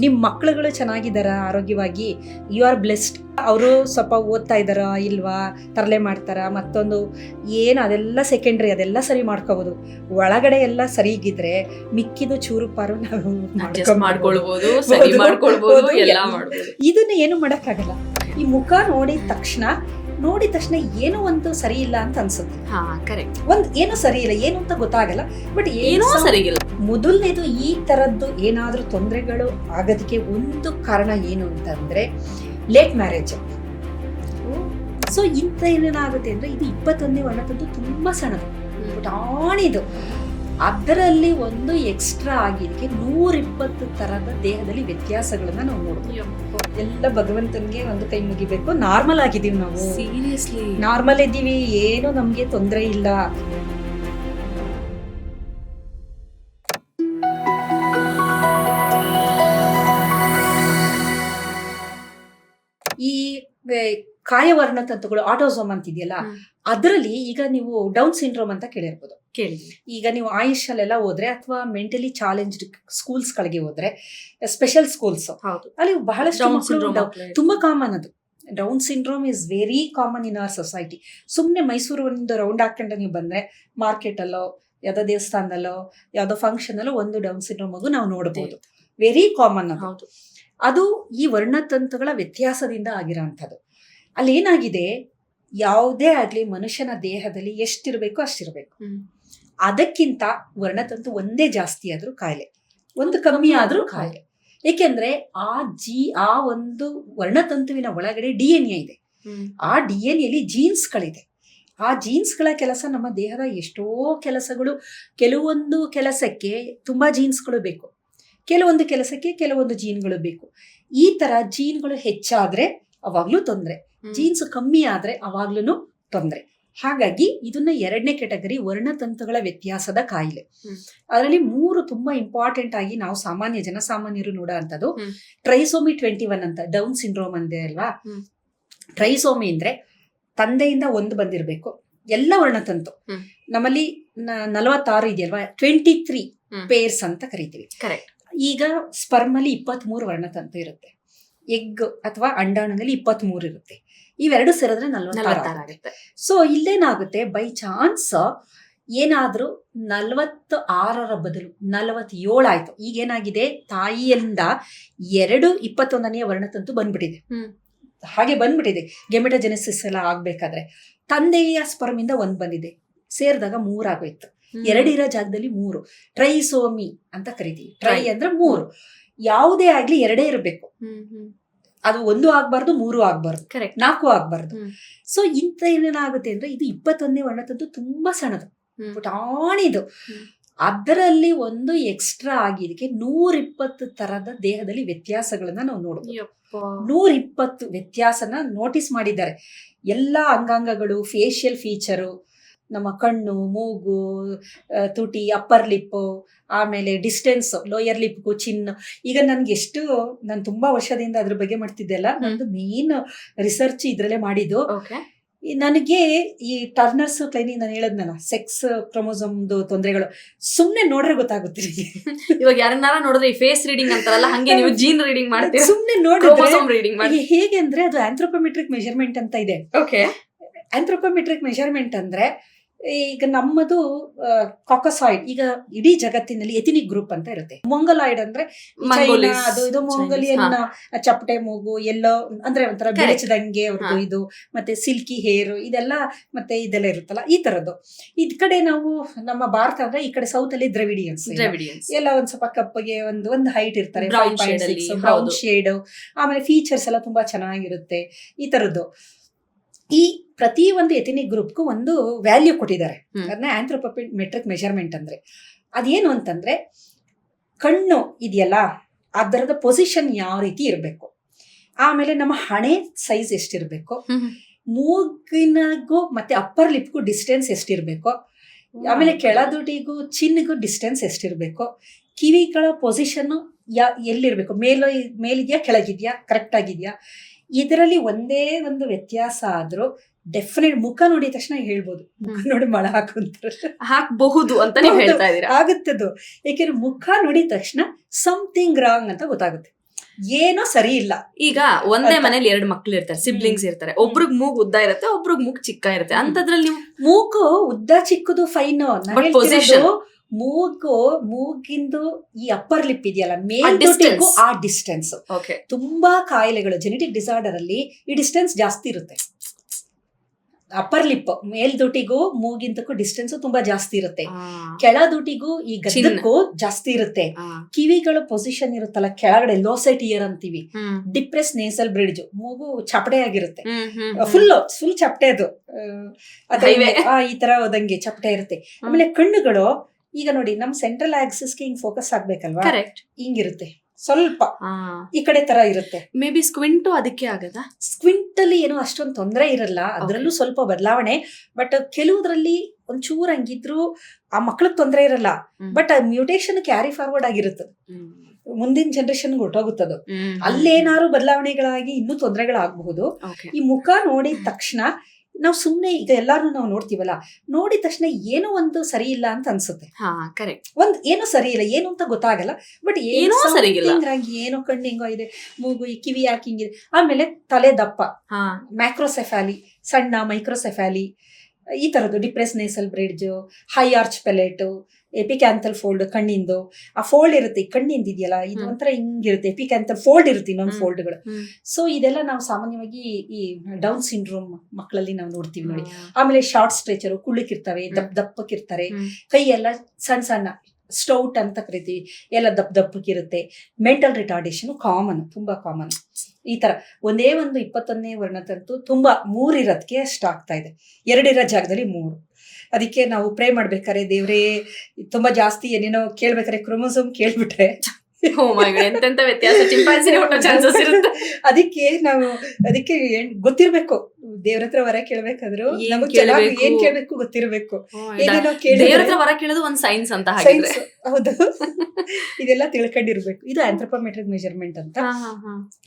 ನಿಮ್ ಮಕ್ಳುಗಳು ಚೆನ್ನಾಗಿದಾರ ಆರೋಗ್ಯವಾಗಿ ಯು ಆರ್ ಬ್ಲೆಸ್ಡ್ ಅವರು ಸ್ವಲ್ಪ ಓದ್ತಾ ಇದಾರ ಇಲ್ವಾ ತರಲೆ ಮಾಡ್ತಾರ ಮತ್ತೊಂದು ಏನು ಅದೆಲ್ಲ ಸೆಕೆಂಡ್ರಿ ಅದೆಲ್ಲ ಸರಿ ಮಾಡ್ಕೋಬಹುದು ಒಳಗಡೆ ಎಲ್ಲ ಸರಿಗಿದ್ರೆ ಮಿಕ್ಕಿದು ಚೂರು ಪಾರು ನಾವು ಎಲ್ಲ. ಇದನ್ನ ಏನು ಮಾಡಕ್ಕಾಗಲ್ಲ. ಈ ಮುಖ ನೋಡಿದ ತಕ್ಷಣ ನೋಡಿದ ತಕ್ಷಣ ಏನೋ ಒಂದು ಸರಿ ಇಲ್ಲ ಅಂತ ಅನ್ಸುತ್ತೆ. ಹಾ ಕರೆಕ್ಟ್ ಒಂದ್ ಏನು ಸರಿ ಇಲ್ಲ ಏನು ಅಂತ ಗೊತ್ತಾಗಲ್ಲ ಬಟ್ ಏನೋ ಸರಿಗಿಲ್ಲ ಮೊದಲನೇದು ಈ ತರದ್ದು ಏನಾದ್ರೂ ತೊಂದರೆಗಳು ಆಗೋದಕ್ಕೆ ಒಂದು ಕಾರಣ ಏನು ಅಂತಂದ್ರೆ ಲೇಟ್ ಮ್ಯಾರೇಜ್ ಸೊ ಇಂಥ ಏನೇನಾಗುತ್ತೆ ಅಂದ್ರೆ ಇದು ಇಪ್ಪತ್ತೊಂದನೇ ವರ್ಣದ್ದು ತುಂಬಾ ಸಣ್ಣದು ಪುಟಾಣಿದು ಅದರಲ್ಲಿ ಒಂದು ಎಕ್ಸ್ಟ್ರಾ ಆಗಿದ್ದಕ್ಕೆ ನೂರಿಪ್ಪತ್ತು ತರದ ದೇಹದಲ್ಲಿ ವ್ಯತ್ಯಾಸಗಳನ್ನ ನಾವು ನೋಡ್ತೀವಿ ಎಲ್ಲ ಭಗವಂತನ್ಗೆ ಒಂದು ಕೈ ಮುಗಿಬೇಕು. ನಾರ್ಮಲ್ ಆಗಿದೀವಿ ನಾವು. ಸೀರಿಯಸ್ಲಿ ನಾರ್ಮಲ್ ಇದ್ದೀವಿ. ಏನು ನಮಗೆ ತೊಂದರೆ ಇಲ್ಲ. ಕಾಯವರ್ಣ ತಂತುಗಳು ಆಟೋಸೋಮ್ ಅಂತಿದೆಯಲ್ಲ. ಅದರಲ್ಲಿ ಈಗ ನೀವು ಡೌನ್ ಸಿಂಡ್ರೋಮ್ ಅಂತ ಕೇಳಿರ್ಬೋದು. ಕೇಳಿ ಈಗ ನೀವು ಆಯುಷಲ್ಲೆಲ್ಲ ಹೋದ್ರೆ ಅಥವಾ ಮೆಂಟಲಿ ಚಾಲೆಂಜ್ಡ್ ಸ್ಕೂಲ್ಸ್ ಗಳಿಗೆ ಹೋದ್ರೆ ಸ್ಪೆಷಲ್ ಸ್ಕೂಲ್ಸ್ ಹೌದು. ಅಲ್ಲಿ ಬಹಳಷ್ಟು ತುಂಬಾ ಕಾಮನ್ ಅದು. Down syndrome is very common in our society ಸುಮ್ಮನೆ ಮೈಸೂರು ಒಂದು ರೌಂಡ್ ಹಾಕೊಂಡು ನೀವು ಬಂದ್ರೆ ಮಾರ್ಕೆಟ್ ಅಲ್ಲೋ ಯಾವ್ದೋ ದೇವಸ್ಥಾನದಲ್ಲೋ ಯಾವ್ದೋ ಫಂಕ್ಷನ್ ಅಲ್ಲೋ ಒಂದು ಡೌನ್ ಸಿಂಡ್ರೋಮ್ ಮಗು ನಾವು ನೋಡಬಹುದು ವೆರಿ ಕಾಮನ್ ಅದು. ಅದು ಈ ವರ್ಣತಂತುಗಳ ವ್ಯತ್ಯಾಸದಿಂದ ಆಗಿರೋಂಥದ್ದು. ಅಲ್ಲಿ ಏನಾಗಿದೆ ಯಾವುದೇ ಆಗ್ಲಿ ಮನುಷ್ಯನ ದೇಹದಲ್ಲಿ ಎಷ್ಟಿರಬೇಕು ಅಷ್ಟಿರ್ಬೇಕು. ಅದಕ್ಕಿಂತ ವರ್ಣತಂತು ಒಂದೇ ಜಾಸ್ತಿ ಆದ್ರೂ ಕಾಯಿಲೆ. ಒಂದು ಕಮ್ಮಿ ಆದ್ರೂ ಕಾಯಿಲೆ. ಏಕೆಂದ್ರೆ ಆ ಜಿ ಆ ಒಂದು ವರ್ಣತಂತುವಿನ ಒಳಗಡೆ ಡಿ ಎನ್ ಎ ಇದೆ. ಆ ಡಿ ಎನ್ ಎಲ್ಲಿ ಜೀನ್ಸ್ಗಳಿದೆ. ಆ ಜೀನ್ಸ್ಗಳ ಕೆಲಸ ನಮ್ಮ ದೇಹದ ಎಷ್ಟೋ ಕೆಲಸಗಳು. ಕೆಲವೊಂದು ಕೆಲಸಕ್ಕೆ ತುಂಬಾ ಜೀನ್ಸ್ಗಳು ಬೇಕು. ಕೆಲವೊಂದು ಕೆಲಸಕ್ಕೆ ಕೆಲವೊಂದು ಜೀನ್ಗಳು ಬೇಕು. ಈ ತರ ಜೀನ್ಗಳು ಹೆಚ್ಚಾದ್ರೆ ಅವಾಗ್ಲೂ ತೊಂದರೆ. ಜೀನ್ಸ್ ಕಮ್ಮಿ ಆದ್ರೆ ಅವಾಗ್ಲೂ ತೊಂದರೆ. ಹಾಗಾಗಿ ಇದನ್ನ ಎರಡನೇ ಕೆಟಗರಿ ವರ್ಣತಂತುಗಳ ವ್ಯತ್ಯಾಸದ ಕಾಯಿಲೆ. ಅದರಲ್ಲಿ ಮೂರು ತುಂಬಾ ಇಂಪಾರ್ಟೆಂಟ್ ಆಗಿ ನಾವು ಸಾಮಾನ್ಯ ಜನಸಾಮಾನ್ಯರು ನೋಡೋ ಅಂತದ್ದು ಟ್ರೈಸೋಮಿ ಟ್ವೆಂಟಿ ಒನ್ ಅಂತ ಡೌನ್ ಸಿಂಡ್ರೋಮ್ ಅಂದೆ ಅಲ್ವಾ. ಟ್ರೈಸೋಮಿ ಅಂದ್ರೆ ತಂದೆಯಿಂದ ಒಂದು ಬಂದಿರಬೇಕು. ಎಲ್ಲ ವರ್ಣತಂತು. ನಮ್ಮಲ್ಲಿ ನಲವತ್ತಾರು ಇದೆಯಲ್ವಾ? ಟ್ವೆಂಟಿ ತ್ರೀ ಪೇರ್ಸ್ ಅಂತ ಕರಿತೀವಿ. ಈಗ ಸ್ಪರ್ಮಲ್ಲಿ ಇಪ್ಪತ್ತ್ ಮೂರು ವರ್ಣತಂತು ಇರುತ್ತೆ. ಎಗ್ ಅಥವಾ ಅಂಡಾಣದಲ್ಲಿ ಇಪ್ಪತ್ತ್ ಮೂರು ಇರುತ್ತೆ. ಇವೆರಡು ಸೇರಿದ್ರೆ ನಲ್ವತ್ತಾರು ಆಗುತ್ತೆ. ಸೊ ಇಲ್ಲೇನಾಗುತ್ತೆ? ಬೈ ಚಾನ್ಸ್ ಏನಾದ್ರೂ ನಲವತ್ತು ಆರರ ಬದಲು ನಲವತ್ತೇಳು ಆಯ್ತು. ಈಗ ಏನಾಗಿದೆ? ತಾಯಿಯಿಂದ ಎರಡು ಇಪ್ಪತ್ತೊಂದನೆಯ ವರ್ಣತಂತು ಬಂದ್ಬಿಟ್ಟಿದೆ. ಹಾಗೆ ಬಂದ್ಬಿಟ್ಟಿದೆ. ಗೆಮೆಟೋಜೆನೆಸಿಸ್ ಎಲ್ಲ ಆಗ್ಬೇಕಾದ್ರೆ. ತಂದೆಯ ಸ್ಪರ್ಮಿಂದ ಒಂದ್ ಬಂದಿದೆ. ಸೇರಿದಾಗ ಮೂರಾಗೋಯ್ತು ಎರಡಿರೋ ಜಾಗದಲ್ಲಿ ಮೂರು. ಟ್ರೈಸೋಮಿ ಅಂತ ಕರಿತೀವಿ. ಟ್ರೈ. ಅಂದ್ರೆ ಮೂರು. ಯಾವುದೇ ಆಗ್ಲಿ ಎರಡೇ ಇರಬೇಕು. ಅದು ಒಂದು ಆಗ್ಬಾರ್ದು ಮೂರು ಆಗ್ಬಾರ್ದು ಕರೆಕ್ಟ್ ನಾಲ್ಕು ಆಗ್ಬಾರ್ದು. ಸೊ ಇಂತ ಏನೇನಾಗುತ್ತೆ ಅಂದ್ರೆ ಇದು ಇಪ್ಪತ್ತೊಂದನೇ ವರ್ಣತಂತು ತುಂಬಾ ಸಣ್ಣದು. ಪುಟಾಣಿದು ಅದರಲ್ಲಿ ಒಂದು ಎಕ್ಸ್ಟ್ರಾ ಆಗಿದ್ದಕ್ಕೆ ನೂರಿಪ್ಪತ್ತು ತರದ ದೇಹದಲ್ಲಿ ವ್ಯತ್ಯಾಸಗಳನ್ನ ನಾವು ನೋಡಬಹುದು. ನೂರಿಪ್ಪತ್ತು ವ್ಯತ್ಯಾಸನ ನೋಟಿಸ್ ಮಾಡಿದ್ದಾರೆ. ಎಲ್ಲ ಅಂಗಾಂಗಗಳು ಫೇಶಿಯಲ್ ಫೀಚರು ನಮ್ಮ ಕಣ್ಣು ಮೂಗು ತುಟಿ ಅಪ್ಪರ್ ಲಿಪ್ಪು ಆಮೇಲೆ ಡಿಸ್ಟೆನ್ಸ್ ಲೋಯರ್ ಲಿಪ್ಗೂ ಚಿನ್ನ ಈಗ ನನ್ಗೆ ಎಷ್ಟು ನಾನು ತುಂಬಾ ವರ್ಷದಿಂದ ಅದ್ರ ಬಗ್ಗೆ ಮಾಡ್ತಿದ್ದೆ ಅಲ್ಲ? ನಂದು ಮೇನ್ ರಿಸರ್ಚ್ ಇದ್ರಲ್ಲೇ ಮಾಡಿದ್ದು. ನನಗೆ ಈ ಟರ್ನರ್ಸ್ ಕ್ಲೈನಿಂಗ್ ನಾನು ಹೇಳದ್ನಲ್ಲ ಸೆಕ್ಸ್ ಕ್ರೊಮೋಸಮ್ದು ತೊಂದರೆಗಳು. ಸುಮ್ನೆ ನೋಡ್ರೆ ಗೊತ್ತಾಗುತ್ತೆ ಇವಾಗ ಯಾರನ್ನಾರ ನೋಡಿದ್ರೆ ಈ ಫೇಸ್ ರೀಡಿಂಗ್ ಅಂತಾರಲ್ಲ ಹಂಗೆ ನೀವು ಜೀನ್ ರೀಡಿಂಗ್ ಮಾಡ್ತೀರಾ? ಸುಮ್ನೆ ನೋಡಿದ್ರೆ ಹೇಗೆ ಅಂದ್ರೆ ಅದು ಆಂಥ್ರೋಪೋಮೆಟ್ರಿಕ್ ಮೆಷರ್ಮೆಂಟ್ ಅಂತ ಇದೆ. ಓಕೆ ಆಂಥ್ರೋಪೋಮೆಟ್ರಿಕ್ ಮೆಷರ್ಮೆಂಟ್ ಅಂದ್ರೆ ಈಗ ನಮ್ಮದು ಕಾಕಸಾಯ್ಡ್ ಈಗ ಇಡೀ ಜಗತ್ತಿನಲ್ಲಿ ಎಥಿನಿಕ್ ಗ್ರೂಪ್ ಅಂತ ಇರುತ್ತೆ. ಮೊಂಗಲಾಯ್ಡ್ ಅಂದ್ರೆ ಅದು ಇದು ಮೊಂಗಲಿಯನ್ನ ಮೊಂಗೋಲಿಯನ್ ಚಪ್ಪಟೆ ಮೂಗು ಎಲ್ಲೋ ಅಂದ್ರೆ ಒಂಥರ. ಬೆಳಚದಂಗೆ ಅವ್ರದ್ದು ಇದು ಮತ್ತೆ ಸಿಲ್ಕಿ ಹೇರ್ ಇದೆಲ್ಲ ಮತ್ತೆ ಇದೆಲ್ಲ ಇರುತ್ತಲ್ಲ ಈ ತರದ್ದು. ಇದ್ ಕಡೆ ನಾವು ನಮ್ಮ ಭಾರತ ಅಂದ್ರೆ ಈ ಕಡೆ ಸೌತ್ ಅಲ್ಲಿ ದ್ರವಿಡಿಯನ್ಸ್ ಎಲ್ಲ ಒಂದ್ ಸ್ವಲ್ಪ ಕಪ್ಪಗೆ ಒಂದು ಒಂದು ಹೈಟ್ ಇರ್ತಾರೆ ಬ್ರೌನ್ ಶೇಡ್ ಆಮೇಲೆ ಫೀಚರ್ಸ್ ಎಲ್ಲ ತುಂಬಾ ಚೆನ್ನಾಗಿರುತ್ತೆ ಈ ತರದ್ದು. ಈ ಪ್ರತಿ ಒಂದು ಎಥಿನಿಕ್ ಗ್ರೂಪ್ಗೂ ಒಂದು ವ್ಯಾಲ್ಯೂ ಕೊಟ್ಟಿದ್ದಾರೆ. ಅದನ್ನ ಅದನ್ನ ಆಂಥ್ರೋಪೋಮೆಟ್ರಿಕ್ ಮೆಷರ್ಮೆಂಟ್ ಅಂದ್ರೆ. ಅದೇನು ಅಂತಂದ್ರೆ ಕಣ್ಣು ಇದೆಯಲ್ಲ ಅದರದ ಪೊಸಿಷನ್ ಯಾವ ರೀತಿ ಇರಬೇಕು? ಆಮೇಲೆ ನಮ್ಮ ಹಣೆ ಸೈಜ್ ಎಷ್ಟಿರಬೇಕು? ಮೂಗಿನಗೂ ಮತ್ತೆ ಅಪ್ಪರ್ ಲಿಪ್ಗೂ ಡಿಸ್ಟೆನ್ಸ್ ಎಷ್ಟಿರಬೇಕು? ಆಮೇಲೆ ಕೆಳದುಡಿಗೂ ಚಿನ್ನಿಗೂ ಡಿಸ್ಟೆನ್ಸ್ ಎಷ್ಟಿರಬೇಕು? ಕಿವಿಗಳ ಪೊಸಿಷನ್ ಯಾ ಎಲ್ಲಿರ್ಬೇಕು? ಮೇಲೋ ಮೇಲಿದ್ಯಾ ಕೆಳಗಿದೆಯಾ? ಕರೆಕ್ಟ್ ಆಗಿದ್ಯಾ? ಇದರಲ್ಲಿ ಒಂದೇ ಒಂದು ವ್ಯತ್ಯಾಸ ಆದ್ರೂ ಡೆಫಿನೆಟ್ ಮುಖ ನೋಡಿದ ತಕ್ಷಣ ಹೇಳ್ಬೋದು. ಮುಖ ನೋಡಿ ಮಳ ಹಾಕುಂತಾರೆ ಹಾಕ್ಬಹುದು ಅಂತ. ಹೇಳ್ತಾ ಇದ್ದೀರಾ? ಆಗುತ್ತದು. ಯಾಕೆಂದ್ರೆ ಮುಖ ನೋಡಿದ ತಕ್ಷಣ ಸಮಥಿಂಗ್ ರಾಂಗ್ ಅಂತ ಗೊತ್ತಾಗುತ್ತೆ. ಏನೋ ಸರಿ ಇಲ್ಲ. ಈಗ ಒಂದೇ. ಮನೇಲಿ ಎರಡು ಮಕ್ಳು ಇರ್ತಾರೆ ಸಿಬ್ಲಿಂಗ್ಸ್ ಇರ್ತಾರೆ. ಒಬ್ರಿಗೆ ಮೂಗ್ ಉದ್ದ ಇರುತ್ತೆ ಒಬ್ರಿಗೆ ಮೂಗ್ ಚಿಕ್ಕ ಇರುತ್ತೆ. ಅಂತದ್ರಲ್ಲಿ ನೀವು ಮೂಗು ಉದ್ದ ಚಿಕ್ಕದು ಫೈನ್ ಪೊಸಿಷನ್. ಮೂಗು ಮೂಗಿಂದು ಈ ಅಪ್ಪರ್ ಲಿಪ್ ಇದೆಯಲ್ಲ ಮೇಲ್ಗು ಆ ಡಿಸ್ಟೆನ್ಸ್ ತುಂಬಾ ಕಾಯಿಲೆಗಳು ಜೆನೆಟಿಕ್ ಡಿಸಾರ್ಡರ್ ಅಲ್ಲಿ ಈ ಡಿಸ್ಟೆನ್ಸ್ ಜಾಸ್ತಿ ಇರುತ್ತೆ. ಅಪ್ಪರ್ ಲಿಪ್ ಮೇಲ್ದುಟಿಗೂ ಮೂಗಿಂತಕ್ಕೂ ಡಿಸ್ಟೆನ್ಸ್ ತುಂಬಾ ಜಾಸ್ತಿ ಇರುತ್ತೆ. ಕೆಳದುಟಿಗೂ ಈ ಗದ್ದಕ್ಕೂ ಜಾಸ್ತಿ ಇರುತ್ತೆ. ಕಿವಿಗಳ ಪೊಸಿಷನ್ ಇರುತ್ತಲ್ಲ ಕೆಳಗಡೆ ಲೋಸೆಟ್ ಇಯರ್ ಅಂತೀವಿ. ಡಿಪ್ರೆಸ್ ನೇಸಲ್ ಬ್ರಿಡ್ಜ್ ಮೂಗು ಚಪಟೆ ಆಗಿರುತ್ತೆ. ಫುಲ್ ಫುಲ್ ಚಪಟೆ ಅದು. ಈ ತರ ಹೋದಂಗೆ ಚಪಟೆ ಇರುತ್ತೆ. ಆಮೇಲೆ ಕಣ್ಣುಗಳು ಈಗ ನೋಡಿ ನಮ್ ಸೆಂಟ್ರಲ್ ಆಕ್ಸಿಸ್ಗೆ ಹಿಂಗ್ ಫೋಕಸ್ ಆಗ್ಬೇಕಲ್ವಾ? ಕರೆಕ್ಟ್ ಹಿಂಗಿರುತ್ತೆ. ಸ್ವಲ್ಪ ಈ ಕಡೆ ತರ ಇರುತ್ತೆ. ಮೇ ಬಿ ಸ್ಕ್ವಿಂಟು ಅದಕ್ಕೆ ಆಗದ? ಸ್ಕ್ವಿಂಟ್ ಅಲ್ಲಿ ಏನೋ ಅಷ್ಟೊಂದು ತೊಂದರೆ ಇರಲ್ಲ. ಅದರಲ್ಲೂ ಸ್ವಲ್ಪ ಬದಲಾವಣೆ. ಬಟ್ ಕೆಲವುದ್ರಲ್ಲಿ ಒಂಚೂರು ಹಂಗಿದ್ರು ಆ ಮಕ್ಳಿಗೆ ತೊಂದರೆ ಇರಲ್ಲ. ಬಟ್ ಮ್ಯೂಟೇಶನ್ ಕ್ಯಾರಿ ಫಾರ್ವರ್ಡ್ ಆಗಿರುತ್ತೆ. ಮುಂದಿನ ಜನರೇಷನ್ ಹೊಟ್ಟೋಗುತ್ತದು ಅಲ್ಲೇನಾದ್ರು ಬದಲಾವಣೆಗಳಾಗಿ ಇನ್ನೂ ತೊಂದರೆಗಳಾಗಬಹುದು. ಈ ಮುಖ ನೋಡಿದ ತಕ್ಷಣ ನಾವು ಸುಮ್ಮನೆ ಈಗ ಎಲ್ಲಾರು ನಾವು ನೋಡ್ತೀವಲ್ಲ ನೋಡಿದ ತಕ್ಷಣ ಏನೋ ಒಂದು ಸರಿ ಇಲ್ಲ ಅಂತ ಅನ್ಸುತ್ತೆ. ಹಾ ಕರೆಕ್ಟ್ ಒಂದ್ ಏನೋ ಸರಿ ಇಲ್ಲ ಏನು ಅಂತ ಗೊತ್ತಾಗಲ್ಲ ಬಟ್ ಏನೋ ಸರಿಗಿಲ್ಲ. ಏನೋ ಕಣ್ಣು ಹೆಂಗೋ ಇದೆ ಮೂಗು ಈ ಕಿವಿ ಯಾಕೆ ಹಿಂಗಿದೆ ಆಮೇಲೆ ತಲೆ ದಪ್ಪ. ಹಾ. ಮ್ಯಾಕ್ರೋಸೆಫಾಲಿ ಸಣ್ಣ ಮೈಕ್ರೋಸೆಫಾಲಿ ಈ ತರದ್ದು depress nasal bridge high arch palate epicanthal fold ಕಣ್ಣಿಂದು ಆ ಫೋಲ್ಡ್ ಇರುತ್ತೆ ಕಣ್ಣಿಂದ ಇದೆಯಲ್ಲ ಇದು. ಒಂಥರ ಹಿಂಗಿರುತ್ತೆ ಎಪಿಕ್ಯಾಂಥಲ್ ಫೋಲ್ಡ್ ಇರುತ್ತೆ ಇನ್ನೊಂದು. ಫೋಲ್ಡ್ಗಳು. ಸೊ ಇದೆಲ್ಲ ನಾವು ಸಾಮಾನ್ಯವಾಗಿ ಈ ಡೌನ್ ಸಿಂಡ್ರೋಮ್ ಮಕ್ಕಳಲ್ಲಿ ನಾವು ನೋಡ್ತೀವಿ ನೋಡಿ. ಆಮೇಲೆ ಶಾರ್ಟ್ ಸ್ಟ್ರೆಚರು ಕುಳ್ಳಕ್ಕಿರ್ತವೆ ದಪ್ಪ ದಪ್ಪಕ್ಕಿರ್ತಾರೆ. ಕೈ ಎಲ್ಲ ಸಣ್ಣ ಸಣ್ಣ ಸ್ಟೌಟ್ ಅಂತ ಕರಿತೀವಿ ಎಲ್ಲ ದಪ್ಪ ದಪ್ಪಕ್ಕಿರುತ್ತೆ ಮೆಂಟಲ್ ರಿಟಾರ್ಡೇಷನ್ ಕಾಮನ್ ತುಂಬಾ ಕಾಮನ್ ಈ ತರ ಒಂದೇ ಒಂದು ಇಪ್ಪತ್ತೊಂದನೇ ವರ್ಣತಂತು ತುಂಬಾ ಮೂರಿರೋದಕ್ಕೆ ಅಷ್ಟು ಆಗ್ತಾ ಇದೆ. ಎರಡಿರೋ ಜಾಗದಲ್ಲಿ ಮೂರು. ಅದಕ್ಕೆ ನಾವು ಪ್ರೇ ಮಾಡ್ಬೇಕಾರೆ ದೇವ್ರೇ ತುಂಬಾ ಜಾಸ್ತಿ ಏನೇನೋ ಕೇಳ್ಬೇಕಾರೆ ಕ್ರೋಮೋಸೋಮ್ ಕೇಳ್ಬಿಟ್ರೆ. ಎಂತೆಂತ ವ್ಯತ್ಯಾಸ? ಚಿಂಪಾಂಜಿನೇ ಹುಟ್ಟೋ ಚಾನ್ಸಸ್ ಇರುತ್ತೆ. ಅದಕ್ಕೆ ನಾವು ಅದಕ್ಕೆ ಗೊತ್ತಿರ್ಬೇಕು. ದೇವ್ರ ಹತ್ರ ವರ ಕೇಳ್ಬೇಕಾದ್ರು ಏನ್ ಕೇಳ್ಬೇಕು? ಏನ್ ಕೇಳ್ಬೇಕು ಗೊತ್ತಿರ್ಬೇಕು. Oh, ಏನೇನೋ ದೇವ್ರ ಕೇಳಿದ್ರೆ ಹತ್ರ ವರ ಕೇಳೋದು ಒಂದ್ ಸೈನ್ಸ್ ಅಂತ ಸೈನ್ಸ್ ಹೌದು. ಇದೆಲ್ಲ ತಿಳ್ಕೊಂಡಿರ್ಬೇಕು. ಇದು ಆಂಥ್ರೋಪೋಮೆಟ್ರಿಕ್ ಮೆಜರ್ಮೆಂಟ್ ಅಂತ.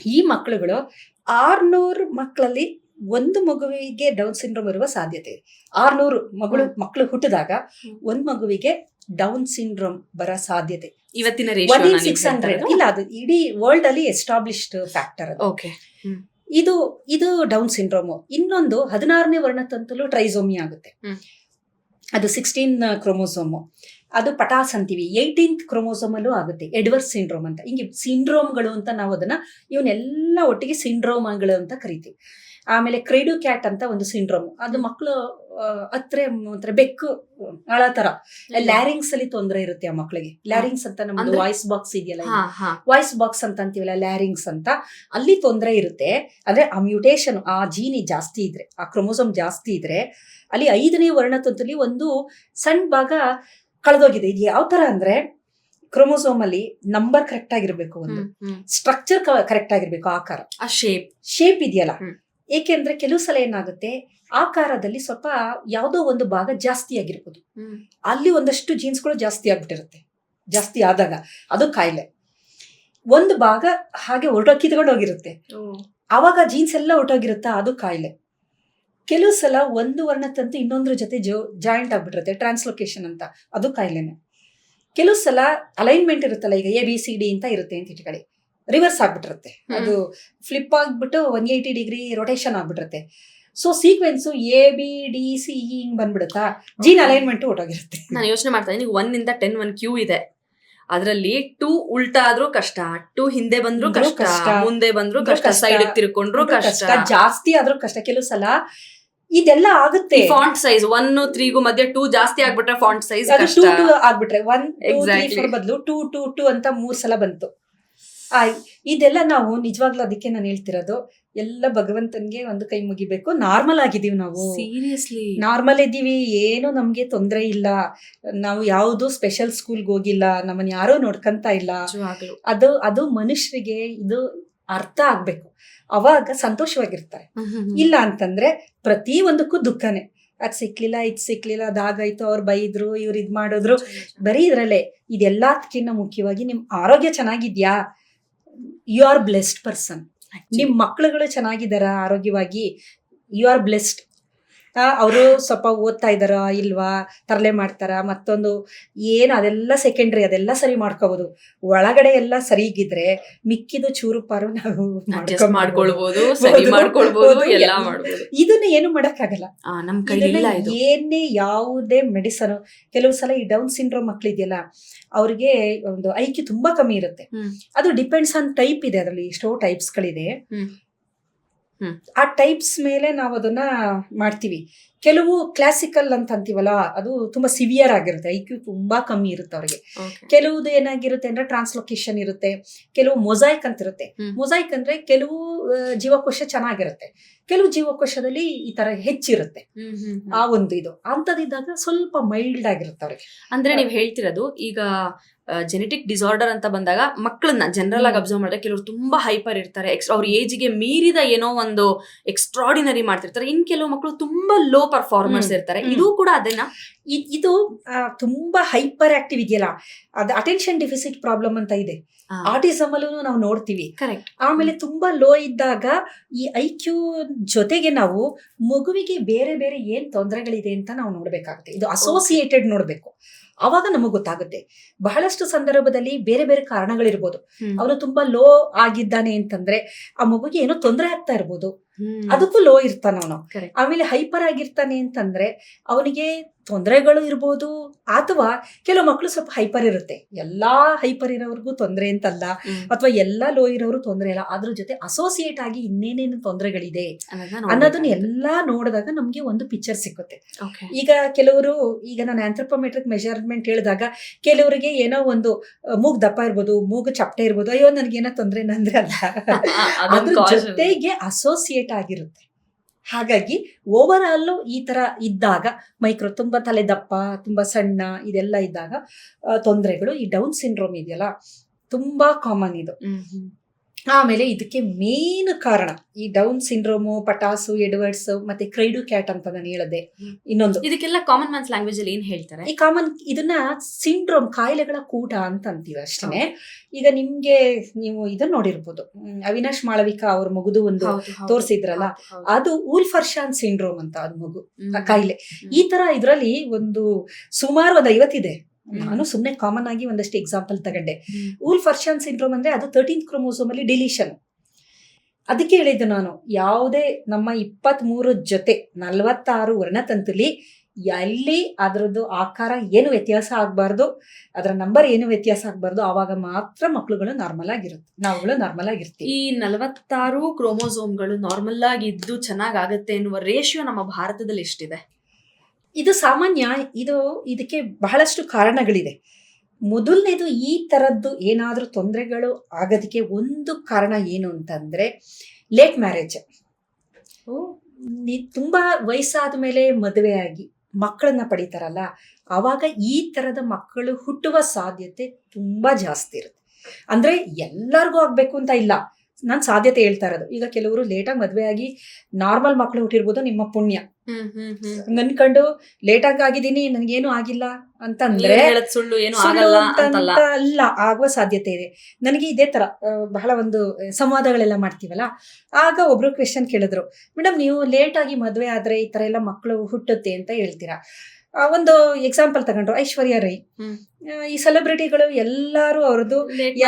ಈ ಮಕ್ಕಳುಗಳು ಆರ್ನೂರ್ ಮಕ್ಕಳಲ್ಲಿ ಒಂದು ಮಗುವಿಗೆ ಡೌನ್ ಸಿಂಡ್ರೋಮ್ ಇರುವ ಸಾಧ್ಯತೆ ಇದೆ. ಆರ್ನೂರು ಮಗಳು ಮಕ್ಕಳು ಹುಟ್ಟಿದಾಗ. ಒಂದ್ ಮಗುವಿಗೆ ಡೌನ್ ಸಿಂಡ್ರೋಮ್ ಬರೋ ಸಾಧ್ಯತೆ ಇವತ್ತಿನ ಸಿಕ್ಸ್ ಹಂಡ್ರೆಡ್ ಇಲ್ಲ ಅದು ಇಡೀ ವರ್ಲ್ಡ್ ಅಲ್ಲಿ ಎಸ್ಟಾಬ್ಲಿಷ್ಡ್ ಫ್ಯಾಕ್ಟರ್ ಅದು. ಓಕೆ ಇದು ಇದು ಡೌನ್ ಸಿಂಡ್ರೋಮ್ ಇನ್ನೊಂದು ಹದಿನಾರನೇ ವರ್ಣತಂತಲು ಟ್ರೈಸೋಮಿ ಆಗುತ್ತೆ. ಅದು ಸಿಕ್ಸ್ಟೀನ್ ಕ್ರೋಮೋಸೋಮ್ ಅದು ಪಟಾಸ್ ಅಂತೀವಿ. ಏಯ್ಟೀನ್ತ್ ಕ್ರೋಮೋಸೋಮಲ್ಲೂ ಆಗುತ್ತೆ. ಎಡ್ವರ್ಸ್ ಸಿಂಡ್ರೋಮ್ ಅಂತ. ಹಿಂಗೆ ಸಿಂಡ್ರೋಮ್ಗಳು ಅಂತ ನಾವು ಅದನ್ನ ಇವನ್ನೆಲ್ಲ ಒಟ್ಟಿಗೆ ಸಿಂಡ್ರೋಮ್ಗಳು ಅಂತ ಕರಿತೀವಿ. ಆಮೇಲೆ ಕ್ರೆಡೋ ಕ್ಯಾಟ್ ಅಂತ ಒಂದು ಸಿಂಡ್ರೋಮ್. ಅದು ಮಕ್ಕಳು ಹತ್ರ ಒಂಥರ ಬೆಕ್ಕು ಅಳ ತರ ಲ್ಯಾರಿಂಗ್ಸ್ ಅಲ್ಲಿ ತೊಂದರೆ ಇರುತ್ತೆ ಆ ಮಕ್ಕಳಿಗೆ ಲ್ಯಾರಿಂಗ್ಸ್ ಅಂತ ನಮ್ದು ವಾಯ್ಸ್ ಬಾಕ್ಸ್ ಇದೆಯಲ್ಲ ವಾಯ್ಸ್ ಬಾಕ್ಸ್ ಅಂತ ಅಂತೀವಲ್ಲ ಲ್ಯಾರಿಂಗ್ಸ್ ಅಂತ. ಅಲ್ಲಿ ತೊಂದರೆ ಇರುತ್ತೆ. ಅಂದ್ರೆ ಆ ಮ್ಯೂಟೇಶನ್ ಆ ಜೀನಿ ಜಾಸ್ತಿ ಇದ್ರೆ ಆ ಕ್ರೊಮೋಸೋಮ್ ಜಾಸ್ತಿ ಇದ್ರೆ ಅಲ್ಲಿ ಐದನೇ ವರ್ಣತಂತುಲಿ ಒಂದು ಸಣ್ಣ ಭಾಗ ಕಳೆದೋಗಿದೆ. ಇದು ಯಾವ ತರ ಅಂದ್ರೆ ಕ್ರೊಮೋಸೋಮ್ ಅಲ್ಲಿ ನಂಬರ್ ಕರೆಕ್ಟ್ ಆಗಿರ್ಬೇಕು ಒಂದು. ಸ್ಟ್ರಕ್ಚರ್ ಕರೆಕ್ಟ್ ಆಗಿರ್ಬೇಕು ಆಕಾರ. ಆ ಶೇಪ್. ಶೇಪ್ ಇದೆಯಲ್ಲ. ಏಕೆಂದ್ರೆ ಕೆಲವು ಸಲ ಏನಾಗುತ್ತೆ ಆಕಾರದಲ್ಲಿ ಸ್ವಲ್ಪ ಯಾವುದೋ ಒಂದು ಭಾಗ ಜಾಸ್ತಿ ಆಗಿರ್ಬೋದು. ಅಲ್ಲಿ ಒಂದಷ್ಟು ಜೀನ್ಸ್ಗಳು ಜಾಸ್ತಿ ಆಗ್ಬಿಟ್ಟಿರುತ್ತೆ. ಜಾಸ್ತಿ ಆದಾಗ ಅದು ಕಾಯಿಲೆ. ಒಂದು ಭಾಗ ಹಾಗೆ ಹೊರಟೋಕಿದ್ಕೊಂಡು ಹೋಗಿರುತ್ತೆ ಆವಾಗ ಜೀನ್ಸ್ ಎಲ್ಲ ಹೊರಟೋಗಿರುತ್ತಾ ಅದು ಕಾಯಿಲೆ. ಕೆಲವು ಸಲ ಒಂದು ವರ್ಣತಂತು ಇನ್ನೊಂದ್ರ ಜೊತೆ ಜೋ ಜಾಯಿಂಟ್ ಆಗ್ಬಿಟ್ಟಿರುತ್ತೆ ಟ್ರಾನ್ಸ್ಲೊಕೇಶನ್ ಅಂತ. ಅದು ಕಾಯಿಲೆನೆ. ಕೆಲವು ಸಲ ಅಲೈನ್ಮೆಂಟ್ ಇರುತ್ತಲ್ಲ ಈಗ ಎ ಬಿ ಸಿ ಡಿ ಅಂತ ಇರುತ್ತೆ ಅಂತ ಇಟ್ಕೊಳ್ಳಿ ರಿವರ್ಸ್ ಆಗ್ಬಿಟ್ಟಿರುತ್ತೆ. ಅದು ಫ್ಲಿಪ್ ಆಗ್ಬಿಟ್ಟು one eighty degree rotation ಆಗ್ಬಿಟ್ಟಿರುತ್ತೆ. So sequence A B D C ಹಿಂಗ್ ಬಂದ್ಬಿಡುತ್ತಾ? ಜೀನ್ ಅಲೈನ್ಮೆಂಟ್ ಹೊಟ್ಟೋಗಿರುತ್ತೆ ನಾನು ಯೋಚನೆ ಮಾಡ್ತಾ ಇದ್ದೀನಿ ಒನ್ ಇಂದ ಟೆನ್ ಒನ್ ಕ್ಯೂ ಇದೆ. ಅದರಲ್ಲಿ ಟೂ ಉಲ್ಟಾ ಆದ್ರೂ ಕಷ್ಟ ಟೂ ಹಿಂದೆ ಬಂದ್ರು ಕಷ್ಟ. ಮುಂದೆ ಬಂದ್ರು ಕಷ್ಟ. ಸೈಡ್ ತಿರ್ಕೊಂಡ್ರು ಕಷ್ಟ. ಜಾಸ್ತಿ ಆದ್ರೂ ಕಷ್ಟ. ಕೆಲವು ಸಲ ಇದೆಲ್ಲ ಆಗುತ್ತೆ. ಫಾಂಟ್ ಸೈಜ್ ಒನ್ ತ್ರೀಗೂ ಮಧ್ಯೆ ಟೂ ಜಾಸ್ತಿ ಆಗ್ಬಿಟ್ರೆ ಫಾಂಟ್ ಸೈಜ್ ಅದು ಕಷ್ಟ. ಟೂ ಟೂ ಆಗ್ಬಿಟ್ರೆ ಒನ್ ಎಕ್ಸಾಕ್ಟ್ಲಿ ತ್ರೀ ಬದಲು ಟೂ ಟೂ ಟೂ ಅಂತ ಮೂರ್ ಸಲ ಬಂತು. ಆ ಇದೆಲ್ಲ ನಾವು ನಿಜವಾಗ್ಲೂ ಅದಕ್ಕೆ ನಾನು ಹೇಳ್ತಿರೋದು ಎಲ್ಲ ಭಗವಂತನ್ಗೆ ಒಂದು ಕೈ ಮುಗಿಬೇಕು. ನಾರ್ಮಲ್ ಆಗಿದೀವಿ ನಾವು. ಸೀರಿಯಸ್ಲಿ ನಾರ್ಮಲ್ ಇದ್ದೀವಿ. ಏನು ನಮ್ಗೆ ತೊಂದರೆ ಇಲ್ಲ. ನಾವು ಯಾವುದು ಸ್ಪೆಷಲ್ ಸ್ಕೂಲ್ಗೆ ಹೋಗಿಲ್ಲ. ನಮ್ಮನ್ನ ಯಾರೋ ನೋಡ್ಕಂತ ಇಲ್ಲ. ಅದು ಅದು ಮನುಷ್ಯರಿಗೆ ಇದು ಅರ್ಥ ಆಗ್ಬೇಕು. ಅವಾಗ ಸಂತೋಷವಾಗಿರ್ತಾರೆ. ಇಲ್ಲ ಅಂತಂದ್ರೆ ಪ್ರತಿ ಒಂದಕ್ಕೂ ದುಃಖನೇ. ಅದ್ ಸಿಕ್ಲಿಲ್ಲ ಇದ್ ಸಿಕ್ಲಿಲ್ಲ ಅದಾಗಾಯ್ತು ಅವ್ರು ಬೈದ್ರು ಇವ್ರು ಇದ್ ಮಾಡಿದ್ರು. ಬರೀ ಇದ್ರಲ್ಲೇ. ಇದೆಲ್ಲದಕ್ಕಿಂತ ಮುಖ್ಯವಾಗಿ ನಿಮ್ ಆರೋಗ್ಯ ಚೆನ್ನಾಗಿದ್ಯಾ? ಯು ಆರ್ ಬ್ಲೆಸ್ಡ್ ಪರ್ಸನ್ ನಿಮ್ ಮಕ್ಳುಗಳು ಚೆನ್ನಾಗಿದ್ದಾರಾ ಆರೋಗ್ಯವಾಗಿ? ಯು ಆರ್ ಬ್ಲೆಸ್ಡ್ ಅವರು ಸ್ವಲ್ಪ ಓದ್ತಾ ಇದಾರ ಇಲ್ವಾ ತರಲೆ ಮಾಡ್ತಾರ ಮತ್ತೊಂದು ಏನು ಅದೆಲ್ಲ ಸೆಕೆಂಡ್ರಿ ಅದೆಲ್ಲ ಸರಿ ಮಾಡ್ಕೋಬಹುದು ಒಳಗಡೆ ಎಲ್ಲ ಸರಿಗಿದ್ರೆ ಮಿಕ್ಕಿದು ಚೂರು ಪಾರು ನಾವು ಮಾಡ್ಕೊಳ್ಬಹುದು ಸರಿ ಮಾಡ್ಕೊಳ್ಬಹುದು ಎಲ್ಲ. ಇದನ್ನ ಏನು ಮಾಡಕ್ಕಾಗಲ್ಲ. ಆಗಲ್ಲ ನಮ್ ಏನೇ ಯಾವುದೇ ಮೆಡಿಸನ್ ಕೆಲವು ಸಲ ಈ ಡೌನ್ ಸಿಂಡ್ರೋಮ್ ಮಕ್ಳಿದೆಯಲ್ಲ ಅವ್ರಿಗೆ ಒಂದು ಐಕ್ಯು ತುಂಬಾ ಕಮ್ಮಿ ಇರುತ್ತೆ. ಅದು ಡಿಪೆಂಡ್ಸ್ ಆನ್ ಟೈಪ್ ಇದೆ ಅದರಲ್ಲಿ ಎಷ್ಟೋ ಟೈಪ್ಸ್ ಗಳಿದೆ. ಆ ಟೈಪ್ಸ್ ಮೇಲೆ ನಾವು ಅದನ್ನ ಮಾಡ್ತೀವಿ. ಕೆಲವು ಕ್ಲಾಸಿಕಲ್ ಅಂತ ಅಂತೀವಲ್ಲ ಅದು ತುಂಬಾ ಸಿವಿಯರ್ ಆಗಿರುತ್ತೆ. ಐಕ್ಯು ತುಂಬಾ ಕಮ್ಮಿ ಇರುತ್ತೆ ಅವ್ರಿಗೆ. ಕೆಲವುದು ಏನಾಗಿರುತ್ತೆ ಅಂದ್ರೆ ಟ್ರಾನ್ಸ್ಲೊಕೇಶನ್ ಇರುತ್ತೆ. ಕೆಲವು ಮೊಸೈಕ್ ಅಂತ ಇರುತ್ತೆ. ಮೊಸೈಕ್ ಅಂದ್ರೆ ಕೆಲವು ಜೀವಕೋಶ ಚೆನ್ನಾಗಿರುತ್ತೆ. ಕೆಲವು ಜೀವಕೋಶದಲ್ಲಿ ಈ ತರ ಹೆಚ್ಚಿರುತ್ತೆ. ಆ ಒಂದು ಇದು. ಅಂತದಿದ್ದಾಗ ಸ್ವಲ್ಪ ಮೈಲ್ಡ್ ಆಗಿರುತ್ತೆ ಅವ್ರಿಗೆ. ಅಂದ್ರೆ ನೀವು ಹೇಳ್ತಿರೋದು ಈಗ ಜೆನೆಟಿಕ್ ಡಿಸಾರ್ಡರ್ ಅಂತ ಬಂದಾಗ ಮಕ್ಕಳನ್ನ ಜನರಲ್ ಆಗಿ ಅಬ್ಸರ್ವ್ ಮಾಡಿದ್ರೆ ಕೆಲವರು ತುಂಬಾ ಹೈಪರ್ ಇರ್ತಾರೆ. ಎಕ್ಸ್ ಅವ್ರ ಏಜ್ಗೆ ಮೀರಿದ ಏನೋ ಒಂದು ಎಕ್ಸ್ಟ್ರಾಡಿನರಿ ಮಾಡ್ತಿರ್ತಾರೆ. ಇನ್ ಕೆಲವು ಮಕ್ಕಳು ತುಂಬಾ ಲೋ ಪರ್ಫಾರ್ಮೆನ್ಸ್ ಇರ್ತಾರೆ. ಇದು ಕೂಡ ಅದನ್ನ ಇದು ತುಂಬಾ ಹೈಪರ್ ಆಕ್ಟಿವ್ ಇದೆಯಲ್ಲ ಅದು ಅಟೆನ್ಷನ್ ಡಿಫಿಸಿಟ್ ಪ್ರಾಬ್ಲಮ್ ಅಂತ ಇದೆ. ಆಟಿಸಮ್ ಅಲ್ಲೂ ನಾವು ನೋಡ್ತೀವಿ. ಕರೆಕ್ಟ್ ಆಮೇಲೆ ತುಂಬಾ ಲೋ ಇದ್ದಾಗ ಈ ಐ ಕ್ಯೂ ಜೊತೆಗೆ ನಾವು ಮಗುವಿಗೆ ಬೇರೆ ಬೇರೆ ಏನ್ ತೊಂದರೆಗಳಿದೆ ಅಂತ ನಾವು ನೋಡ್ಬೇಕಾಗುತ್ತೆ. ಇದು ಅಸೋಸಿಯೇಟೆಡ್ ನೋಡ್ಬೇಕು. ಅವಾಗ ನಮಗೆ ಗೊತ್ತಾಗುತ್ತೆ. ಬಹಳಷ್ಟು ಸಂದರ್ಭದಲ್ಲಿ ಬೇರೆ ಬೇರೆ ಕಾರಣಗಳಿರ್ಬೋದು. ಅವನು ತುಂಬಾ ಲೋ ಆಗಿದ್ದಾನೆ ಅಂತಂದ್ರೆ ಆ ಮಗುಗೆ ಏನೋ ತೊಂದರೆ ಆಗ್ತಾ ಇರ್ಬೋದು. ಅದಕ್ಕೂ ಲೋ ಇರ್ತಾನ ಅವನು. ಆಮೇಲೆ ಹೈಪರ್ ಆಗಿರ್ತಾನೆ ಅಂತಂದ್ರೆ ಅವನಿಗೆ ತೊಂದರೆಗಳು ಇರ್ಬೋದು ಅಥವಾ ಕೆಲವು ಮಕ್ಕಳು ಸ್ವಲ್ಪ ಹೈಪರ್ ಇರುತ್ತೆ. ಎಲ್ಲಾ ಹೈಪರ್ ಇರೋರ್ಗೂ ತೊಂದರೆ ಅಂತಲ್ಲ ಅಥವಾ ಎಲ್ಲಾ ಲೋ ಇರೋರು ತೊಂದರೆ ಇಲ್ಲ ಅದ್ರ ಜೊತೆ ಅಸೋಸಿಯೇಟ್ ಆಗಿ ಇನ್ನೇನೇನು ತೊಂದರೆಗಳಿದೆ ಅನ್ನೋದನ್ನ ಎಲ್ಲಾ ನೋಡಿದಾಗ ನಮ್ಗೆ ಒಂದು ಪಿಕ್ಚರ್ ಸಿಕ್ಕುತ್ತೆ. ಈಗ ಕೆಲವರು ಈಗ ನಾನು ಆಂಥ್ರೋಪೋಮೆಟ್ರಿಕ್ ಮೆಜರ್ಮೆಂಟ್ ಹೇಳಿದಾಗ ಕೆಲವರಿಗೆ ಏನೋ ಒಂದು ಮೂಗ್ ದಪ್ಪ ಇರ್ಬೋದು ಮೂಗು ಚಪ್ಪಟೆ ಇರ್ಬೋದು ಅಯ್ಯೋ ನನಗೇನೋ ತೊಂದರೆ ಅಂದ್ರೆ ಅಲ್ಲ. ಅದ್ರ ಜೊತೆಗೆ ಅಸೋಸಿಯೇಟ್ ಆಗಿರುತ್ತೆ. ಹಾಗಾಗಿ ಓವರ್ ಈ ತರ ಇದ್ದಾಗ ಮೈಕ್ರೋ ತುಂಬಾ ತಲೆ ದಪ್ಪ ತುಂಬಾ ಸಣ್ಣ ಇದೆಲ್ಲ ಇದ್ದಾಗ ತೊಂದರೆಗಳು ಈ ಡೌನ್ ಸಿಂಡ್ರೋಮ್ ಇದೆಯಲ್ಲ, ತುಂಬಾ ಕಾಮನ್ ಇದು. ಆಮೇಲೆ ಇದಕ್ಕೆ ಮೇನ್ ಕಾರಣ ಈ ಡೌನ್ ಸಿಂಡ್ರೋಮು ಪಟಾಸು ಎಡ್ವರ್ಡ್ಸ್ ಮತ್ತೆ ಕ್ರೈಡು ಕ್ಯಾಟ್ ಅಂತ ನಾನು ಹೇಳಿದೆ. ಇನ್ನೊಂದು. ಇದಕ್ಕೆಲ್ಲ ಕಾಮನ್ ಮನ್ಸ್ ಲ್ಯಾಂಗ್ವೇಜ್ ಅಲ್ಲಿ ಏನ್ ಹೇಳ್ತಾರೆ? ಈ ಕಾಮನ್ ಇದನ್ನ ಸಿಂಡ್ರೋಮ್ ಕಾಯಿಲೆಗಳ ಕೂಟ ಅಂತ ಅಂತೀವಿ ಅಷ್ಟೇ ಈಗ ನಿಮ್ಗೆ ನೀವು ಇದನ್ನ ನೋಡಿರ್ಬೋದು. ಅವಿನಾಶ್ ಮಾಳವಿಕಾ ಅವ್ರ ಮಗುದು ಒಂದು ತೋರಿಸಿದ್ರಲ್ಲ. ಅದು ಊಲ್ಫರ್ಶಾನ್ ಸಿಂಡ್ರೋಮ್ ಅಂತ ಅದು ಮಗು ಕಾಯಿಲೆ. ಈ ತರ ಇದ್ರಲ್ಲಿ ಒಂದು ಸುಮಾರು ಒಂದು ಐವತ್ತಿದೆ. ನಾನು ಸುಮ್ಮನೆ ಕಾಮನ್ ಆಗಿ ಒಂದಷ್ಟು ಎಕ್ಸಾಂಪಲ್ ತಗೊಂಡೆ. ಊಲ್ ಫರ್ಷನ್ ಸಿಂಡ್ರೋಮ್ ಅಂದ್ರೆ ಅದು ತರ್ಟೀನ್ ಕ್ರೋಮೋಸೋಮ್ ಅಲ್ಲಿ ಡಿಲೀಷನ್ ಅದಕ್ಕೆ ಹೇಳಿದ್ದು ನಾನು ಯಾವುದೇ ನಮ್ಮ ಇಪ್ಪತ್ತ್ ಮೂರು ಜೊತೆ ನಲವತ್ತಾರು ವರ್ಣತಂತುಲಿ ಎಲ್ಲಿ ಅದರದ್ದು ಆಕಾರ ಏನು ವ್ಯತ್ಯಾಸ ಆಗಬಾರ್ದು ಅದರ ನಂಬರ್ ಏನು ವ್ಯತ್ಯಾಸ ಆಗಬಾರ್ದು ಆವಾಗ ಮಾತ್ರ ಮಕ್ಕಳುಗಳು ನಾರ್ಮಲ್ ಆಗಿರುತ್ತೆ. ನಾವುಗಳು ನಾರ್ಮಲ್ ಆಗಿರ್ತೀವಿ. ಈ ನಲವತ್ತಾರು ಕ್ರೋಮೋಸೋಮ್ಗಳು ನಾರ್ಮಲ್ ಆಗಿದ್ದು ಚೆನ್ನಾಗ್ ಆಗತ್ತೆ ಎನ್ನುವ ರೇಷಿಯೋ ನಮ್ಮ ಭಾರತದಲ್ಲಿ ಎಷ್ಟಿದೆ? ಇದು ಸಾಮಾನ್ಯ ಇದು ಇದಕ್ಕೆ ಬಹಳಷ್ಟು ಕಾರಣಗಳಿದೆ ಮೊದಲನೇದು ಈ ತರದ್ದು ಏನಾದರೂ ತೊಂದರೆಗಳು ಆಗೋದಕ್ಕೆ ಒಂದು ಕಾರಣ ಏನು ಅಂತಂದ್ರೆ ಲೇಟ್ ಮ್ಯಾರೇಜ್ ತುಂಬಾ ವಯಸ್ಸಾದ ಮೇಲೆ ಮದುವೆ ಆಗಿ ಮಕ್ಕಳನ್ನ ಪಡಿತಾರಲ್ಲ ಆವಾಗ ಈ ತರದ ಮಕ್ಕಳು ಹುಟ್ಟುವ ಸಾಧ್ಯತೆ ತುಂಬಾ ಜಾಸ್ತಿ ಇರುತ್ತೆ. ಅಂದ್ರೆ ಎಲ್ಲರಿಗೂ ಆಗಬೇಕು ಅಂತ ಇಲ್ಲ. ನಾನು ಸಾಧ್ಯತೆ ಹೇಳ್ತಾ ಇರೋದು. ಈಗ ಕೆಲವರು ಲೇಟಾಗಿ ಮದುವೆ ಆಗಿ ನಾರ್ಮಲ್ ಮಕ್ಕಳು ಹುಟ್ಟಿರ್ಬೋದು ನಿಮ್ಮ ಪುಣ್ಯ. ನನ್ಕಂಡು ಆಗಿ ಆಗಿದ್ದೀನಿ ನನಗೇನು ಆಗಿಲ್ಲ ಅಂತಂದ್ರೆ ಸುಳ್ಳು ಏನು ಆಗಲ್ಲ ಅಲ್ಲ ಆಗುವ ಸಾಧ್ಯತೆ ಇದೆ. ನನಗೆ ಇದೇ ತರ ಬಹಳ ಒಂದು ಸಂವಾದಗಳೆಲ್ಲ ಮಾಡ್ತೀವಲ್ಲ ಆಗ ಒಬ್ರು ಕ್ವೆಶನ್ ಕೇಳಿದ್ರು ಮೇಡಮ್ ನೀವು ಲೇಟ್ ಆಗಿ ಮದುವೆ ಆದ್ರೆ ಈ ತರ ಎಲ್ಲ ಮಕ್ಕಳು ಹುಟ್ಟುತ್ತೆ ಅಂತ ಹೇಳ್ತೀರಾ? ಒಂದು ಎಕ್ಸಾಂಪಲ್ ತಗೊಂಡ್ರು ಐಶ್ವರ್ಯ ರೈ ಈ ಸೆಲೆಬ್ರಿಟಿಗಳು ಎಲ್ಲಾರು ಅವ್ರದ್ದು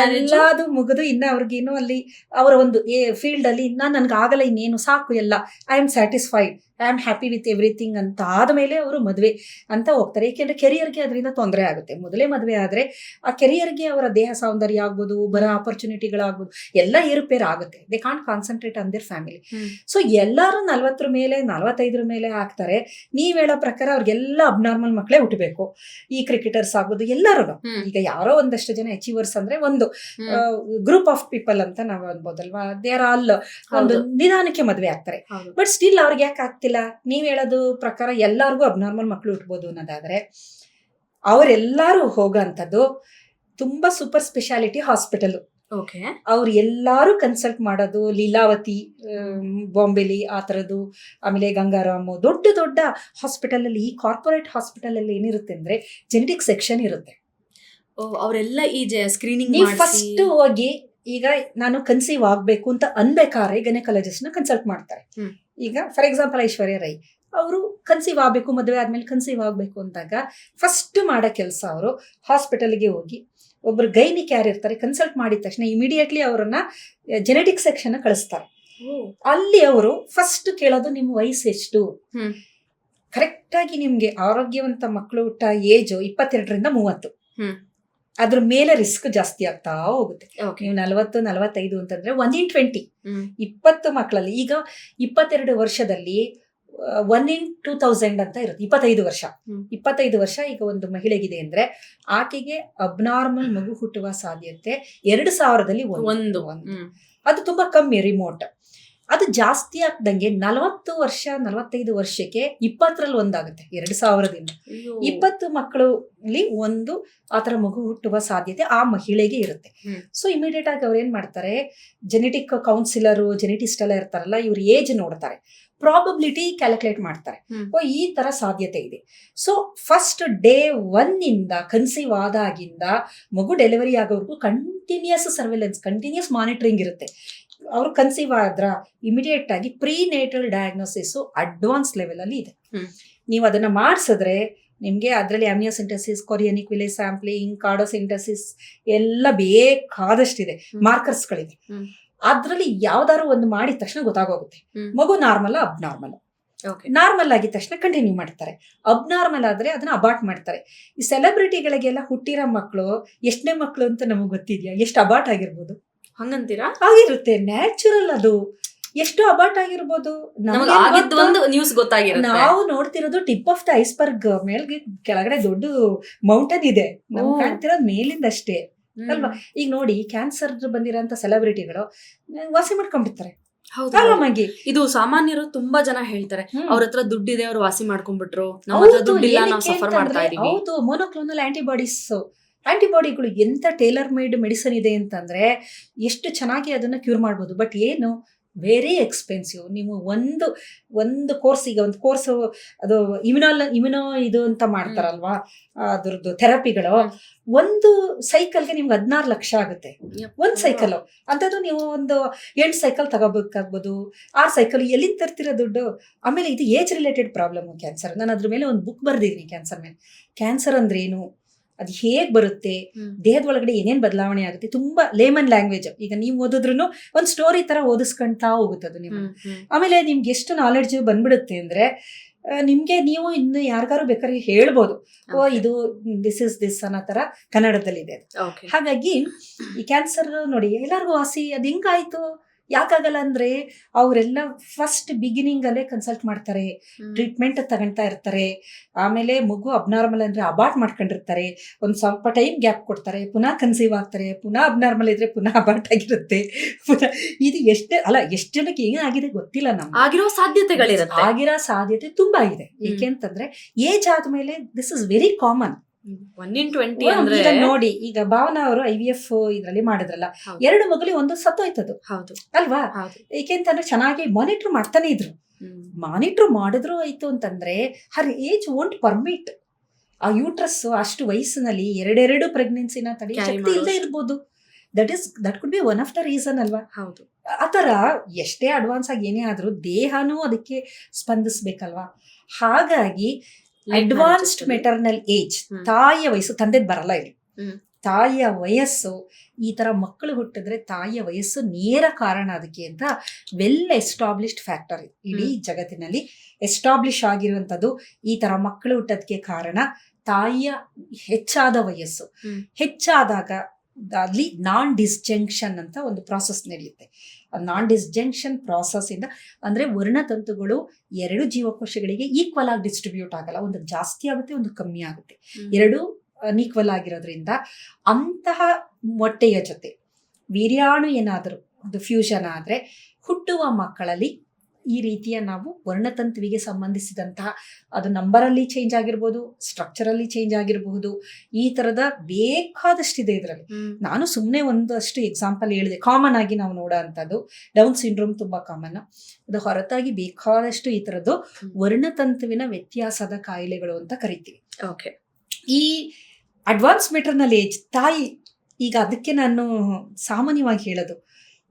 ಎಲ್ಲಾದು ಮುಗಿದು ಇನ್ನ ಅವ್ರಿಗೇನು ಅಲ್ಲಿ ಅವರ ಒಂದು ಫೀಲ್ಡ್ ಅಲ್ಲಿ ಇನ್ನ ನನ್ಗೆ ಆಗಲ್ಲ ಇನ್ನೇನು ಸಾಕು ಎಲ್ಲ I am satisfied I am happy with everything ಅಂತ ಆದಮೇಲೆ ಅವರು ಮದುವೆ ಅಂತ ಹೋಗ್ತಾರೆ. ಏಕೆಂದ್ರೆ ಕೆರಿಯರ್ಗೆ ಅದರಿಂದ ತೊಂದರೆ ಆಗುತ್ತೆ. ಮೊದಲೇ ಮದುವೆ ಆದ್ರೆ ಆ ಕೆರಿಯರ್ಗೆ ಅವರ ದೇಹ ಸೌಂದರ್ಯ ಆಗ್ಬೋದು ಬರೋ ಆಪರ್ಚುನಿಟಿಗಳಾಗ್ಬೋದು ಎಲ್ಲ ಏರುಪೇರು ಆಗುತ್ತೆ they can't concentrate on their family. So ಎಲ್ಲರೂ ನಲ್ವತ್ತರ ಮೇಲೆ ನಲವತ್ತೈದರ ಮೇಲೆ ಆಗ್ತಾರೆ. ನೀವು ಹೇಳೋ ಪ್ರಕಾರ ಅವ್ರಿಗೆಲ್ಲ ಅಬ್ನಾರ್ಮಲ್ ಮಕ್ಕಳೇ ಹುಟ್ಟಬೇಕು ಈ ಕ್ರಿಕೆಟರ್ಸ್ ಆಗ್ಬೋದು ಎಲ್ಲರೂ ಈಗ ಯಾರೋ ಒಂದಷ್ಟು ಜನ ಅಚೀವರ್ಸ್ ಅಂದ್ರೆ ಒಂದು. ಗ್ರೂಪ್ ಆಫ್ ಪೀಪಲ್ ಅಂತ ನಾವು ಅನ್ಬೋದಲ್ವಾ? ದೇ ಆರ್ ಆಲ್ ಒಂದು. ನಿಧಾನಕ್ಕೆ ಮದುವೆ ಆಗ್ತಾರೆ. ಬಟ್ ಸ್ಟಿಲ್ ಅವ್ರಿಗೆ ಯಾಕೆ ಆಗ್ತಿಲ್ಲ? ನೀವ್ ಹೇಳೋದು ಪ್ರಕಾರ ಎಲ್ಲಾರ್ಗೂ ಅಬ್ನಾರ್ಮಲ್ ಮಕ್ಕಳು ಹುಟ್ಬೋದು ಅನ್ನೋದಾದ್ರೆ ಅವರೆಲ್ಲರೂ ಹೋಗೋಂಥದ್ದು ತುಂಬಾ ಸೂಪರ್ ಸ್ಪೆಷಾಲಿಟಿ ಹಾಸ್ಪಿಟಲ್ ಓಕೆ ಅವ್ರು ಎಲ್ಲಾರು ಕನ್ಸಲ್ಟ್ ಮಾಡೋದು ಲೀಲಾವತಿ ಬಾಂಬೆಲಿ ಆ ಥರದ್ದು ಆಮೇಲೆ ಗಂಗಾರಾಮು ದೊಡ್ಡ ದೊಡ್ಡ ಹಾಸ್ಪಿಟಲ್ ಅಲ್ಲಿ ಈ ಕಾರ್ಪೊರೇಟ್ ಹಾಸ್ಪಿಟಲ್ ಅಲ್ಲಿ ಏನಿರುತ್ತೆ ಅಂದ್ರೆ ಜೆನೆಟಿಕ್ ಸೆಕ್ಷನ್ ಇರುತ್ತೆ. ಅವರೆಲ್ಲ ಈ ಸ್ಕ್ರೀನಿಂಗ್ ನೀವು ಫಸ್ಟ್ ಹೋಗಿ ಈಗ ನಾನು ಕನ್ಸೀವ್ ಆಗ್ಬೇಕು ಅಂತ ಅನ್ಬೇಕಾದ್ರೆ ಗೈನಕಾಲಜಿಸ್ಟ್ನ ಕನ್ಸಲ್ಟ್ ಮಾಡ್ತಾರೆ. ಈಗ ಫಾರ್ ಎಕ್ಸಾಂಪಲ್ ಐಶ್ವರ್ಯ ರೈ ಅವರು ಕನ್ಸೀವ್ ಆಗಬೇಕು ಮದುವೆ ಆದ್ಮೇಲೆ ಕನ್ಸೀವ್ ಆಗಬೇಕು ಅಂದಾಗ ಫಸ್ಟ್ ಮಾಡೋ ಕೆಲಸ ಅವರು ಹಾಸ್ಪಿಟಲ್ಗೆ ಹೋಗಿ ಒಬ್ರು ಗೈನಿಕ್ ಯಾರು ಇರ್ತಾರೆ ಕನ್ಸಲ್ಟ್ ಮಾಡಿದ ತಕ್ಷಣ ಇಮಿಡಿಯೇಟ್ಲಿ ಅವರನ್ನ ಜೆನೆಟಿಕ್ ಸೆಕ್ಷನ್ ಕಳಿಸ್ತಾರೆ. ಅಲ್ಲಿ ಅವರು ಫಸ್ಟ್ ಕೇಳೋದು ನಿಮ್ಮ ವಯಸ್ಸು ಎಷ್ಟು. ಕರೆಕ್ಟಾಗಿ ನಿಮ್ಗೆ ಆರೋಗ್ಯವಂತ ಮಕ್ಕಳು ಹುಟ್ಟ ಏಜು ಇಪ್ಪತ್ತೆರಡರಿಂದ ಮೂವತ್ತು. ಅದ್ರ ಮೇಲೆ ರಿಸ್ಕ್ ಜಾಸ್ತಿ ಆಗ್ತಾ ಹೋಗುತ್ತೆ. ನೀವು ನಲವತ್ತು ನಲವತ್ತೈದು ಅಂತಂದ್ರೆ ಒನ್ ಇನ್ ಟ್ವೆಂಟಿ ಇಪ್ಪತ್ತು ಮಕ್ಕಳಲ್ಲಿ ಈಗ ಇಪ್ಪತ್ತೆರಡು ವರ್ಷದಲ್ಲಿ ಒನ್ ಇನ್ ಟೂ ತೌಸಂಡ್ ಅಂತ ಇರುತ್ತೆ ಇಪ್ಪತ್ತೈದು ವರ್ಷ. ಇಪ್ಪತ್ತೈದು ವರ್ಷ ಈಗ ಒಂದು ಮಹಿಳೆಗಿದೆ ಅಂದ್ರೆ ಆಕೆಗೆ ಅಬ್ನಾರ್ಮಲ್ ಮಗು ಹುಟ್ಟುವ ಸಾಧ್ಯತೆ ಎರಡು ಸಾವಿರದಲ್ಲಿ ಒಂದು. ಒಂದು. ಅದು ತುಂಬಾ ಕಮ್ಮಿ ರಿಮೋಟ್ ಅದು ಜಾಸ್ತಿ ಆಗ್ದಂಗೆ ನಲವತ್ತು ವರ್ಷ ನಲವತ್ತೈದು ವರ್ಷಕ್ಕೆ ಇಪ್ಪತ್ತರಲ್ಲಿ ಒಂದಾಗುತ್ತೆ ಎರಡು ಸಾವಿರದಿಂದ. ಇಪ್ಪತ್ತು ಮಕ್ಕಳಲ್ಲಿ ಒಂದು ಆತರ ಮಗು ಹುಟ್ಟುವ ಸಾಧ್ಯತೆ ಆ ಮಹಿಳೆಗೆ ಇರುತ್ತೆ. ಸೊ ಇಮಿಡಿಯೇಟ್ ಆಗಿ ಅವ್ರು ಏನ್ ಮಾಡ್ತಾರೆ ಜೆನೆಟಿಕ್ ಕೌನ್ಸಿಲರ್ ಜೆನೆಟಿಸ್ಟ್ ಎಲ್ಲ ಇರ್ತಾರಲ್ಲ ಇವ್ರ ಏಜ್ ನೋಡ್ತಾರೆ. ಪ್ರಾಬಬಿಲಿಟಿ ಕ್ಯಾಲ್ಕುಲೇಟ್ ಮಾಡ್ತಾರೆ. ಓ ಈ ತರ ಸಾಧ್ಯತೆ ಇದೆ. ಸೊ ಫಸ್ಟ್ ಡೇ ಒನ್ ಇಂದ ಕನ್ಸೀವ್ ಆದಾಗಿಂದ ಮಗು ಡೆಲಿವರಿ ಆಗೋವರೆಗೂ ಕಂಟಿನ್ಯೂಸ್ ಸರ್ವೆಲೆನ್ಸ್ ಕಂಟಿನ್ಯೂಸ್ ಮಾನಿಟರಿಂಗ್ ಇರುತ್ತೆ. ಅವರು ಕನ್ಸೀವ್ ಆದ್ರ ಇಮಿಡಿಯೇಟ್ ಆಗಿ prenatal diagnosis advance level ಅಲ್ಲಿ ಇದೆ. ನೀವು ಅದನ್ನ ಮಾಡಿಸಿದ್ರೆ ನಿಮ್ಗೆ ಅದರಲ್ಲಿ ಅಮ್ನಿಯೋಸಿಂಟಸಿಸ್ ಕೊರಿಯನಿಕ್ ವಿಲೇಜ್ ಸ್ಯಾಂಪ್ಲಿಂಗ್ ಕಾರ್ಡೋಸಿಂಟಸಿಸ್ ಎಲ್ಲ ಬೇಕಾದಷ್ಟಿದೆ. ಮಾರ್ಕರ್ಸ್ ಮಾರ್ಕರ್ಸ್ಗಳಿದೆ ಅದರಲ್ಲಿ ಯಾವ್ದಾದ್ರು ಒಂದು ಮಾಡಿದ ತಕ್ಷಣ ಗೊತ್ತಾಗೋಗುತ್ತೆ. ಮಗು ನಾರ್ಮಲ್ ಅಬ್ನಾರ್ಮಲ್ ನಾರ್ಮಲ್ ನಾರ್ಮಲ್ ಆಗಿದ ತಕ್ಷಣ ಕಂಟಿನ್ಯೂ ಮಾಡ್ತಾರೆ. ಅಬ್ನಾರ್ಮಲ್ ಆದ್ರೆ ಅದನ್ನ ಅಬಾಟ್ ಮಾಡ್ತಾರೆ. ಈ ಸೆಲೆಬ್ರಿಟಿಗಳಿಗೆಲ್ಲ ಹುಟ್ಟಿರೋ ಮಕ್ಕಳು ಎಷ್ಟನೇ ಮಕ್ಕಳು ಅಂತ ನಮಗೆ ಗೊತ್ತಿದ್ಯಾ? ಎಷ್ಟು ಅಬಾಟ್ ಆಗಿರ್ಬೋದು? ಹಂಗಂತೀರಾ? ಆಗಿರುತ್ತೆ ನ್ಯಾಚುರಲ್ ಅದು. ಎಷ್ಟು ಅಬಾಟ್ ಆಗಿರ್ಬೋದು. ಒಂದು ನ್ಯೂಸ್ ಗೊತ್ತಾಗಿರುತ್ತೆ. ನಾವು ನೋಡ್ತಿರೋದು ಟಿಪ್ ಆಫ್ ದ ಐಸ್ಬರ್ಗ್ ಮೇಲ್ಗೆ ಕೆಳಗಡೆ ದೊಡ್ಡ ಮೌಂಟನ್ ಇದೆ. ನಾವು. ಕಾಣ್ತಿರೋದು ಮೇಲಿಂದ ಅಷ್ಟೇ. ಅಲ್ವಾ? ಈಗ ನೋಡಿ ಕ್ಯಾನ್ಸರ್ ಬಂದಿರೋಂಥ ಸೆಲೆಬ್ರಿಟಿಗಳು ವಾಸಿ ಮಾಡ್ಕೊಂಡ್ಬಿಡ್ತಾರೆ. ಇದು ಸಾಮಾನ್ಯರು ತುಂಬಾ ಜನ ಹೇಳ್ತಾರೆ. ಅವ್ರ ಹತ್ರ ದುಡ್ಡಿದೆ ಅವ್ರು ವಾಸಿ ಮಾಡ್ಕೊಂಡ್ಬಿಟ್ರು. ನಮ್ಮ ಹತ್ರ ದುಡ್ಡಿಲ್ಲ ನಾವು ಸಫರ್ ಮಾಡ್ತಾ ಇದೀವಿ. ಹೌದು ಮೋನೋಕ್ಲೋನಲ್ ಆಂಟಿಬಾಡೀಸ್ ಆಂಟಿಬಾಡಿಗಳು ಎಂಥ ಟೇಲರ್ ಮೇಡ್ ಮೆಡಿಸನ್ ಇದೆ ಅಂತಂದರೆ ಎಷ್ಟು ಚೆನ್ನಾಗಿ ಅದನ್ನು ಕ್ಯೂರ್ ಮಾಡ್ಬೋದು. ಬಟ್ ಏನು? ವೆರಿ ಎಕ್ಸ್ಪೆನ್ಸಿವ್ ನೀವು ಒಂದು ಒಂದು ಕೋರ್ಸ್ ಈಗ ಒಂದು ಕೋರ್ಸು ಅದು ಇಮ್ಯುನಲ್ ಇಮ್ಯುನೋ ಇದು ಅಂತ ಮಾಡ್ತಾರಲ್ವಾ? ಅದ್ರದ್ದು ಥೆರಪಿಗಳು. ಒಂದು ಸೈಕಲ್ಗೆ ನಿಮ್ಗೆ ಹದಿನಾರು ಲಕ್ಷ ಆಗುತ್ತೆ. ಒಂದು ಸೈಕಲು ಅಂಥದ್ದು ನೀವು ಒಂದು ಎಂಟು ಸೈಕಲ್ ತಗೋಬೇಕಾಗ್ಬೋದು ಆರು ಸೈಕಲ್ ಎಲ್ಲಿಂದ ತರ್ತಿರೋ ದುಡ್ಡು? ಆಮೇಲೆ ಇದು ಏಜ್ ರಿಲೇಟೆಡ್ ಪ್ರಾಬ್ಲಮ್ ಕ್ಯಾನ್ಸರ್ ನಾನು ಅದ್ರ ಮೇಲೆ ಒಂದು ಬುಕ್ ಬರ್ದಿದ್ದೀನಿ ಕ್ಯಾನ್ಸರ್ ಮೇಲೆ. ಕ್ಯಾನ್ಸರ್ ಅಂದ್ರೇನು? ಅದು ಹೇಗೆ ಬರುತ್ತೆ. ದೇಹದ ಒಳಗಡೆ ಏನೇನು ಬದಲಾವಣೆ ಆಗುತ್ತೆ? ತುಂಬಾ ಲೇಮನ್ ಲ್ಯಾಂಗ್ವೇಜ್. ಈಗ ನೀವು ಓದಿದ್ರು ಒಂದು ಸ್ಟೋರಿ ತರ ಓದಿಸ್ಕೊಂತಾ ಹೋಗುತ್ತೆ ಅದು ಹ್ಮ್. ಆಮೇಲೆ ನಿಮ್ಗೆ ಎಷ್ಟು ನಾಲೆಡ್ಜ್ ಬಂದ್ಬಿಡುತ್ತೆ ಅಂದ್ರೆ ನಿಮ್ಗೆ ನೀವು ಇನ್ನು ಯಾರಿಗಾರು ಬೇಕಾದ್ರೆ ಹೇಳ್ಬೋದು. ಓ ಇದು ದಿಸ್ ಇಸ್ ದಿಸ್ ಅನ್ನೋ ತರ ಕನ್ನಡದಲ್ಲಿದೆ ಇದೆ. ಹಾಗಾಗಿ ಈ ಕ್ಯಾನ್ಸರ್ ನೋಡಿ ಎಲ್ಲರಿಗೂ ವಾಸಿ ಅದು ಹೆಂಗಾಯ್ತು? ಯಾಕಾಗಲ್ಲ ಅಂದ್ರೆ ಅವರೆಲ್ಲ ಫಸ್ಟ್ ಬಿಗಿನಿಂಗ್ ಅಲ್ಲೇ ಕನ್ಸಲ್ಟ್ ಮಾಡ್ತಾರೆ ಟ್ರೀಟ್ಮೆಂಟ್ ತಗೊಂತಾ ಇರ್ತಾರೆ. ಆಮೇಲೆ ಮಗು ಅಬ್ನಾರ್ಮಲ್ ಅಂದ್ರೆ ಅಬಾಟ್ ಮಾಡ್ಕೊಂಡಿರ್ತಾರೆ. ಒಂದ್ ಸ್ವಲ್ಪ ಟೈಮ್ ಗ್ಯಾಪ್ ಕೊಡ್ತಾರೆ ಪುನಃ ಕನ್ಸೀವ್ ಆಗ್ತಾರೆ ಪುನಃ ಅಬ್ನಾರ್ಮಲ್ ಇದ್ರೆ ಪುನಃ ಅಬಾಟ್ ಆಗಿರುತ್ತೆ. ಪುನಃ ಇದು ಎಷ್ಟು ಅಲ್ಲ ಎಷ್ಟು ಜನಕ್ಕೆ ಏನಾಗಿದೆ ಗೊತ್ತಿಲ್ಲ ನಮ್ಗೆ. ಆಗಿರೋ ಸಾಧ್ಯತೆಗಳಿರುತ್ತೆ. ಆಗಿರೋ ಸಾಧ್ಯತೆ ತುಂಬಾ ಇದೆ. ಏಕೆಂತಂದ್ರೆ ಏಜ್ ಆದ್ಮೇಲೆ this is very common one in twenty ಅಂದ್ರೆ ನೋಡಿ ಈಗ ಭಾವನಾ ಅವರು ಐ ವಿ ಎಫ್ ಇದ್ರಲ್ಲಿ ಮಾಡಿದ್ರಲ್ಲ ಎರಡು ಮಗಲಿ ಒಂದು ಸತ್ತೋಯ್ತದು. ಹೌದು. ಅಲ್ವಾ? ಏಕೆಂತಂದ್ರೆ ಚೆನ್ನಾಗಿ ಮಾನಿಟರ್ ಮಾಡ್ತಾನೆ ಇದ್ರು. ಮಾನಿಟರ್ ಮಾಡಿದ್ರು ಆಯ್ತು ಅಂತಂದ್ರೆ ಹರ್ ಏಜ್ ವೋಂಟ್ ಪರ್ಮಿಟ್ ಆ ಯೂಟ್ರಸ್ ಅಷ್ಟು ವಯಸ್ಸಿನಲ್ಲಿ ಎರಡೆರಡು ಪ್ರೆಗ್ನೆನ್ಸಿನ ತಡೆ ಶಕ್ತಿ ಇಲ್ಲದೆ ಇರ್ಬೋದು. That is that could be one of the reason ಅಲ್ವಾ? ಹೌದು. ಆತರ ಎಷ್ಟೇ ಅಡ್ವಾನ್ಸ್ ಆಗಿ ಏನೇ ಆದ್ರೂ ದೇಹನೂ ಅದಕ್ಕೆ ಸ್ಪಂದಿಸ್ಬೇಕಲ್ವಾ? ಹಾಗಾಗಿ ಅಡ್ವಾನ್ಸ್ಡ್ ಮೆಟರ್ನಲ್ ಏಜ್ ತಾಯಿಯ ವಯಸ್ಸು ತಂದೆದ್ ಬರಲ್ಲ ಇಲ್ಲಿ. ತಾಯಿಯ ವಯಸ್ಸು ಈ ತರ ಮಕ್ಕಳು ಹುಟ್ಟಿದ್ರೆ ತಾಯಿಯ ವಯಸ್ಸು ನೇರ ಕಾರಣ ಅದಕ್ಕೆ ಅಂತ ವೆಲ್ ಎಸ್ಟಾಬ್ಲಿಷ್ಡ್ ಫ್ಯಾಕ್ಟರ್ ಇಡೀ ಜಗತ್ತಿನಲ್ಲಿ ಎಸ್ಟಾಬ್ಲಿಷ್ ಆಗಿರುವಂತದ್ದು ಈ ತರ ಮಕ್ಕಳು ಹುಟ್ಟೋದಕ್ಕೆ ಕಾರಣ ತಾಯಿಯ ಹೆಚ್ಚಾದ ವಯಸ್ಸು. ಹೆಚ್ಚಾದಾಗ ಅಲ್ಲಿ ನಾನ್ ಡಿಸ್ಜಂಕ್ಷನ್ ಅಂತ ಒಂದು ಪ್ರಾಸೆಸ್ ನಡೆಯುತ್ತೆ. ನಾನ್ ಡಿಸ್ಜೆನ್ಷನ್ ಪ್ರಾಸೆಸ್ ಇಂದ ಅಂದ್ರೆ ವರ್ಣತಂತುಗಳು ಎರಡು ಜೀವಕೋಶಗಳಿಗೆ ಈಕ್ವಲ್ ಆಗಿ ಡಿಸ್ಟ್ರಿಬ್ಯೂಟ್ ಆಗಲ್ಲ ಒಂದು ಜಾಸ್ತಿ ಆಗುತ್ತೆ ಒಂದು ಕಮ್ಮಿ ಆಗುತ್ತೆ. ಎರಡು ಅನ್ಈಕ್ವಲ್ ಆಗಿರೋದ್ರಿಂದ ಅಂತಹ ಮೊಟ್ಟೆಯ ಜೊತೆ ವೀರ್ಯಾಣು ಏನಾದರೂ ಅದು ಫ್ಯೂಷನ್ ಆದರೆ ಹುಟ್ಟುವ ಮಕ್ಕಳಲ್ಲಿ ಈ ರೀತಿಯ ನಾವು ವರ್ಣತಂತುವಿಗೆ ಸಂಬಂಧಿಸಿದಂತಹ ಅದು ನಂಬರಲ್ಲಿ ಚೇಂಜ್ ಆಗಿರ್ಬೋದು ಸ್ಟ್ರಕ್ಚರಲ್ಲಿ ಚೇಂಜ್ ಆಗಿರಬಹುದು ಈ ತರದ ಬೇಕಾದಷ್ಟಿದೆ ಇದರಲ್ಲಿ. ನಾನು ಸುಮ್ಮನೆ ಒಂದಷ್ಟು ಎಕ್ಸಾಂಪಲ್ ಹೇಳಿದೆ. ಕಾಮನ್ ಆಗಿ ನಾವು ನೋಡೋ ಅಂಥದ್ದು ಡೌನ್ ಸಿಂಡ್ರೋಮ್ ತುಂಬಾ ಕಾಮನ್ ಅದು ಹೊರತಾಗಿ ಬೇಕಾದಷ್ಟು ಈ ತರದ್ದು. ವರ್ಣತಂತುವಿನ ವ್ಯತ್ಯಾಸದ ಕಾಯಿಲೆಗಳು ಅಂತ ಕರಿತೀವಿ. ಓಕೆ ಈ ಅಡ್ವಾನ್ಸ್ ಮೆಟರ್ನಲ್ ಏಜ್ ತಾಯಿ ಈಗ ಅದಕ್ಕೆ ನಾನು ಸಾಮಾನ್ಯವಾಗಿ ಹೇಳೋದು.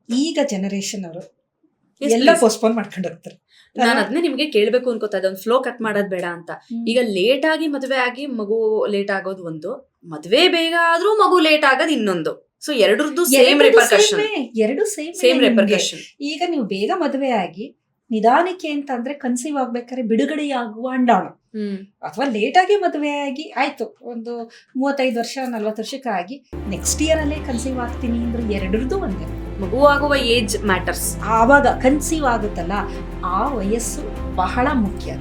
ಈಗ ಜನರೇಷನ್ ಅವರು ಎಲ್ಲ. ಪೋಸ್ಟ್ಪೋನ್ ಮಾಡ್ಕೊಂಡು ಹೋಗ್ತಾರೆ. ನಾನು ಅದನ್ನೇ ನಿಮ್ಗೆ ಕೇಳ್ಬೇಕು ಅನ್ಕೋತಾ ಇದ್ದೆ ಒಂದು ಫ್ಲೋ ಕಟ್ ಮಾಡೋದ್ ಬೇಡ ಅಂತ. ಈಗ ಲೇಟ್ ಆಗಿ ಮದುವೆ ಆಗಿ ಮಗು ಲೇಟ್ ಆಗೋದು ಒಂದು ಮದುವೆ ಬೇಗ ಆದ್ರೂ ಮಗು ಲೇಟ್ ಆಗೋದು ಇನ್ನೊಂದು. ಸೊ ಎರಡರದ್ದು ಸೇಮ್ ರೆಪರ್ಕಷನ್ ಎರಡು ಸೇಮ್ ಸೇಮ್ ರೆಪರ್ಕಷನ್ ಈಗ ನೀವು ಬೇಗ ಮದುವೆ ಆಗಿ ನಿಧಾನಕ್ಕೆ ಅಂತಂದ್ರೆ ಕನ್ಸೀವ್ ಆಗ್ಬೇಕಾದ್ರೆ ಬಿಡುಗಡೆಯಾಗುವ ಅಂಡಾಣು. ಅಥವಾ ಲೇಟ್ ಆಗಿ ಮದುವೆ ಆಗಿ ಆಯ್ತು ಒಂದು ಮೂವತ್ತೈದು ವರ್ಷ ನಲ್ವತ್ತು ವರ್ಷಕ್ಕಾಗಿ ನೆಕ್ಸ್ಟ್ ಇಯರ್ ಅಲ್ಲೇ ಕನ್ಸೀವ್ ಆಗ್ತೀನಿ ಅಂದ್ರೆ ಎರಡರದ್ದು ಒಂದೇ. ಮಗು ಆಗುವ ಏಜ್ ಮ್ಯಾಟರ್ಸ್ ಆವಾಗ ಕನ್ಸೀವ್ ಆಗುತ್ತಲ್ಲ ಆ ವಯಸ್ಸು ಬಹಳ ಮುಖ್ಯ.